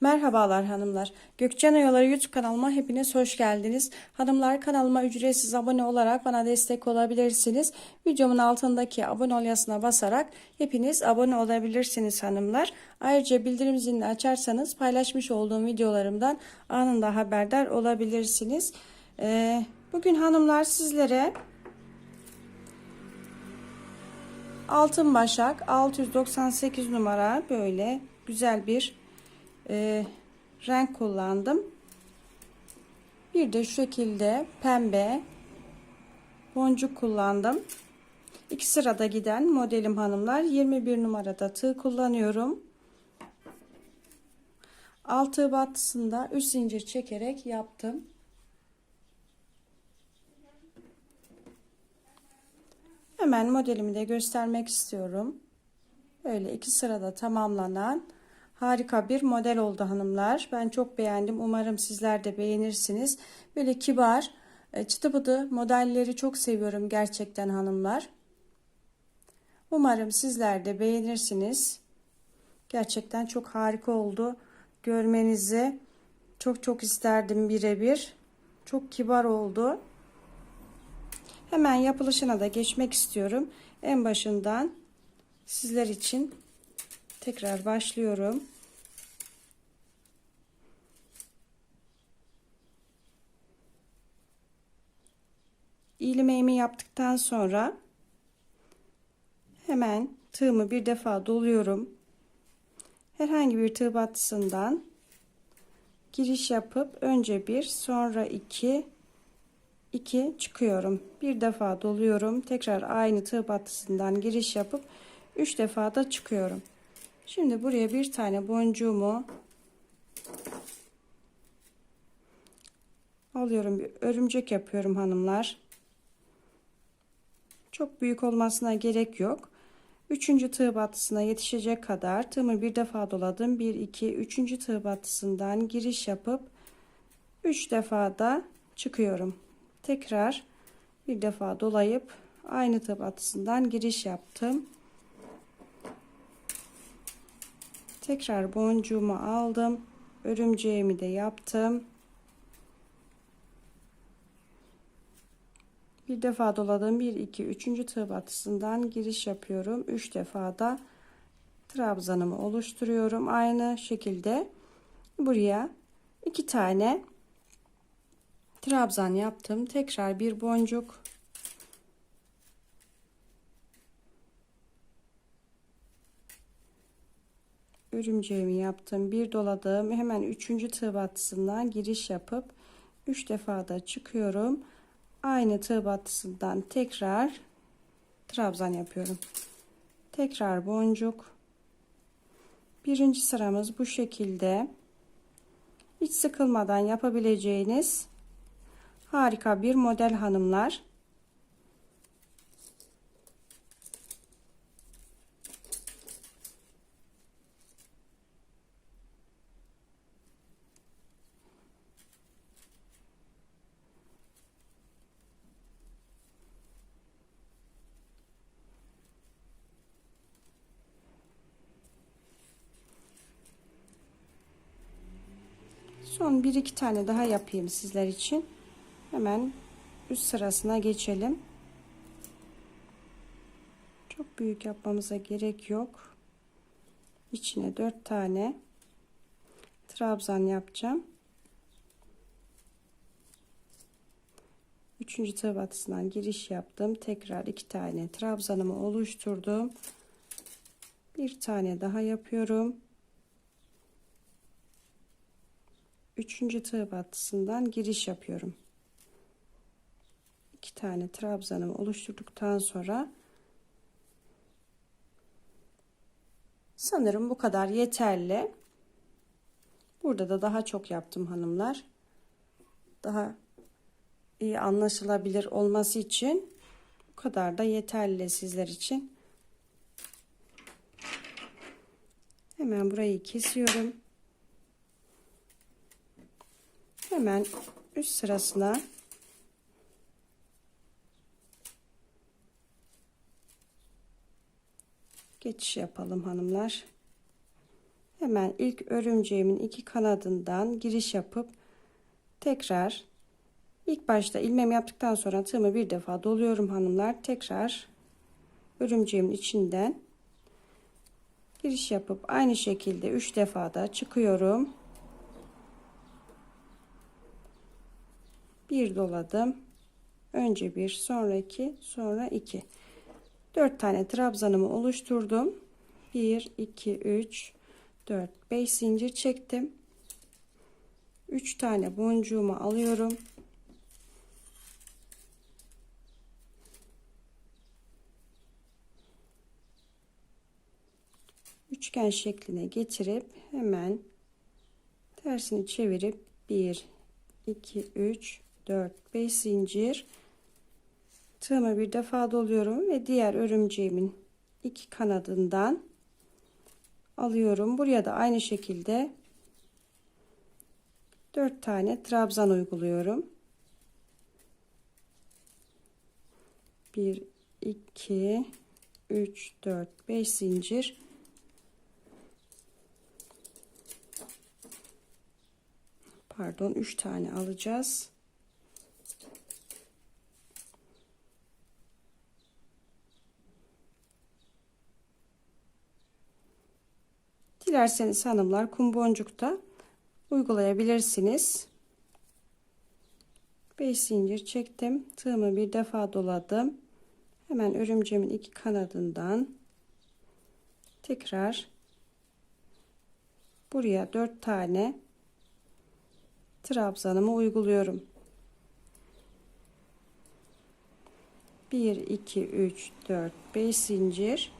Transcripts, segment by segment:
Merhabalar hanımlar. Gökçen Oyaları YouTube kanalıma hepiniz hoş geldiniz. Hanımlar kanalıma ücretsiz abone olarak bana destek olabilirsiniz. Videomun altındaki abone ol yazısına basarak hepiniz abone olabilirsiniz hanımlar. Ayrıca bildirim zilini açarsanız paylaşmış olduğum videolarımdan anında haberdar olabilirsiniz. Ee, bugün hanımlar sizlere Altın Başak 698 numara böyle güzel bir e, renk kullandım. Bir de şu şekilde pembe boncuk kullandım. İki sırada giden modelim hanımlar 21 numarada tığ kullanıyorum. Altı battısında 3 zincir çekerek yaptım. Hemen modelimi de göstermek istiyorum. Böyle iki sırada tamamlanan harika bir model oldu hanımlar. Ben çok beğendim. Umarım sizler de beğenirsiniz. Böyle kibar, e, çıtı bıdı modelleri çok seviyorum gerçekten hanımlar. Umarım sizler de beğenirsiniz. Gerçekten çok harika oldu. Görmenizi çok çok isterdim birebir. Çok kibar oldu. Hemen yapılışına da geçmek istiyorum. En başından sizler için tekrar başlıyorum. İğlemeğimi yaptıktan sonra hemen tığımı bir defa doluyorum. Herhangi bir tığ battısından giriş yapıp önce bir sonra iki 2 çıkıyorum. Bir defa doluyorum. Tekrar aynı tığ battısından giriş yapıp 3 defa da çıkıyorum. Şimdi buraya bir tane boncuğumu alıyorum. Bir örümcek yapıyorum hanımlar. Çok büyük olmasına gerek yok. Üçüncü tığ battısına yetişecek kadar tığımı bir defa doladım. 1 2 3. tığ battısından giriş yapıp 3 defa da çıkıyorum tekrar bir defa dolayıp aynı tığ batısından giriş yaptım. Tekrar boncuğumu aldım. Örümceğimi de yaptım. Bir defa doladım. 1 2 3. tığ batısından giriş yapıyorum. 3 defa da trabzanımı oluşturuyorum. Aynı şekilde buraya iki tane trabzan yaptım. Tekrar bir boncuk örümceğimi yaptım. Bir doladım. Hemen üçüncü tığ battısından giriş yapıp üç defa da çıkıyorum. Aynı tığ battısından tekrar trabzan yapıyorum. Tekrar boncuk. Birinci sıramız bu şekilde. Hiç sıkılmadan yapabileceğiniz Harika bir model hanımlar. Son bir iki tane daha yapayım sizler için. Hemen üst sırasına geçelim. Çok büyük yapmamıza gerek yok. İçine dört tane trabzan yapacağım. Üçüncü tığ batısından giriş yaptım. Tekrar iki tane trabzanımı oluşturdum. Bir tane daha yapıyorum. Üçüncü tığ batısından giriş yapıyorum iki tane trabzanımı oluşturduktan sonra sanırım bu kadar yeterli. Burada da daha çok yaptım hanımlar. Daha iyi anlaşılabilir olması için bu kadar da yeterli sizler için. Hemen burayı kesiyorum. Hemen üst sırasına geçiş yapalım hanımlar. Hemen ilk örümceğimin iki kanadından giriş yapıp tekrar ilk başta ilmemi yaptıktan sonra tığımı bir defa doluyorum hanımlar. Tekrar örümceğimin içinden giriş yapıp aynı şekilde 3 defa da çıkıyorum. Bir doladım. Önce bir, sonra iki, sonra iki. Dört tane trabzanımı oluşturdum. Bir, iki, üç, dört, beş zincir çektim. Üç tane boncuğumu alıyorum. Üçgen şekline getirip hemen tersini çevirip 1 2 3 4 5 zincir tığımı bir defa doluyorum ve diğer örümceğimin iki kanadından alıyorum. Buraya da aynı şekilde 4 tane trabzan uyguluyorum. 1 2 3 4 5 zincir pardon 3 tane alacağız. Dilerseniz hanımlar kum boncukta uygulayabilirsiniz. 5 zincir çektim. Tığımı bir defa doladım. Hemen örümceğimin iki kanadından tekrar buraya 4 tane trabzanımı uyguluyorum. 1 2 3 4 5 zincir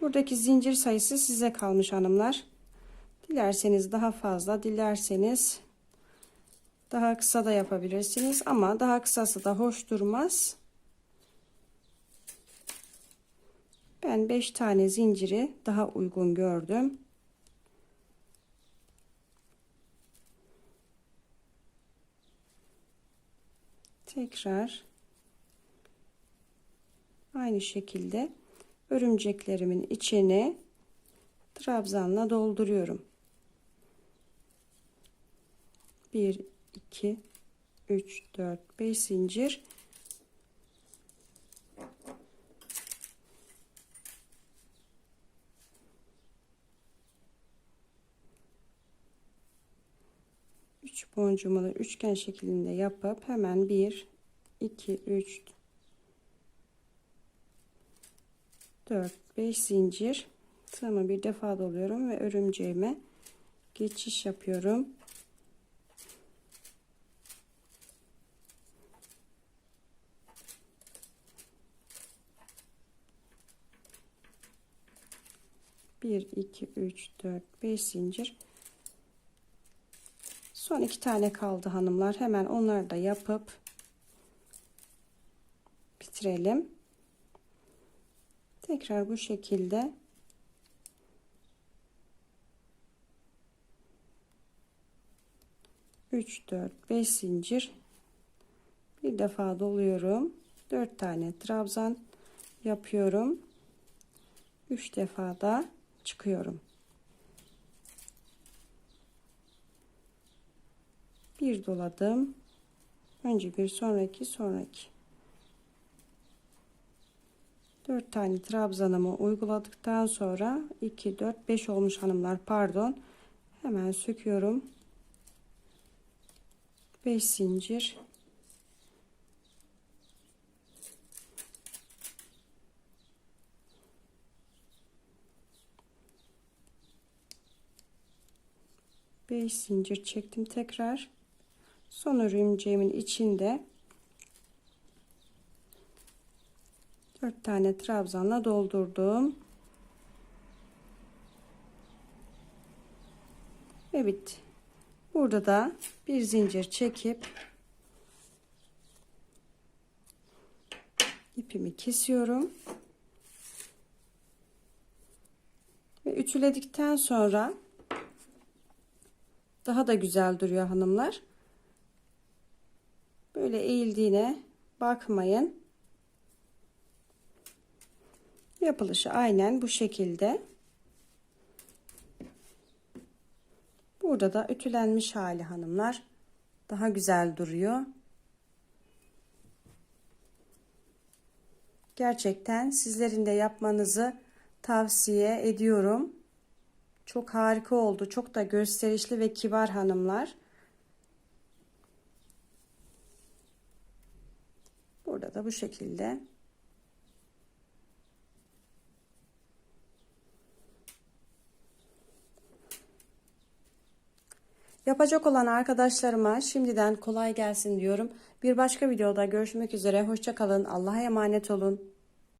buradaki zincir sayısı size kalmış hanımlar. Dilerseniz daha fazla dilerseniz daha kısa da yapabilirsiniz. Ama daha kısası da hoş durmaz. Ben 5 tane zinciri daha uygun gördüm. Tekrar aynı şekilde örümceklerimin içini trabzanla dolduruyorum. 1 2 3 4 5 zincir üç boncuğumu da üçgen şeklinde yapıp hemen 1 2 3 4 5 zincir tığımı bir defa doluyorum ve örümceğime geçiş yapıyorum. Bir, iki, üç, dört, beş zincir. Son iki tane kaldı hanımlar. Hemen onları da yapıp bitirelim. Tekrar bu şekilde üç dört beş zincir bir defa doluyorum. dört tane trabzan yapıyorum. üç defa da çıkıyorum. Bir doladım. Önce bir sonraki sonraki. 4 tane trabzanımı uyguladıktan sonra 2 4 5 olmuş hanımlar pardon. Hemen söküyorum. 5 zincir. Beş zincir çektim tekrar. Son örümceğimin içinde 4 tane trabzanla doldurdum. Ve bitti. Burada da bir zincir çekip ipimi kesiyorum. Ve ütüledikten sonra daha da güzel duruyor hanımlar. Böyle eğildiğine bakmayın. Yapılışı aynen bu şekilde. Burada da ütülenmiş hali hanımlar. Daha güzel duruyor. Gerçekten sizlerin de yapmanızı tavsiye ediyorum. Çok harika oldu. Çok da gösterişli ve kibar hanımlar. Burada da bu şekilde. Yapacak olan arkadaşlarıma şimdiden kolay gelsin diyorum. Bir başka videoda görüşmek üzere. Hoşçakalın. Allah'a emanet olun.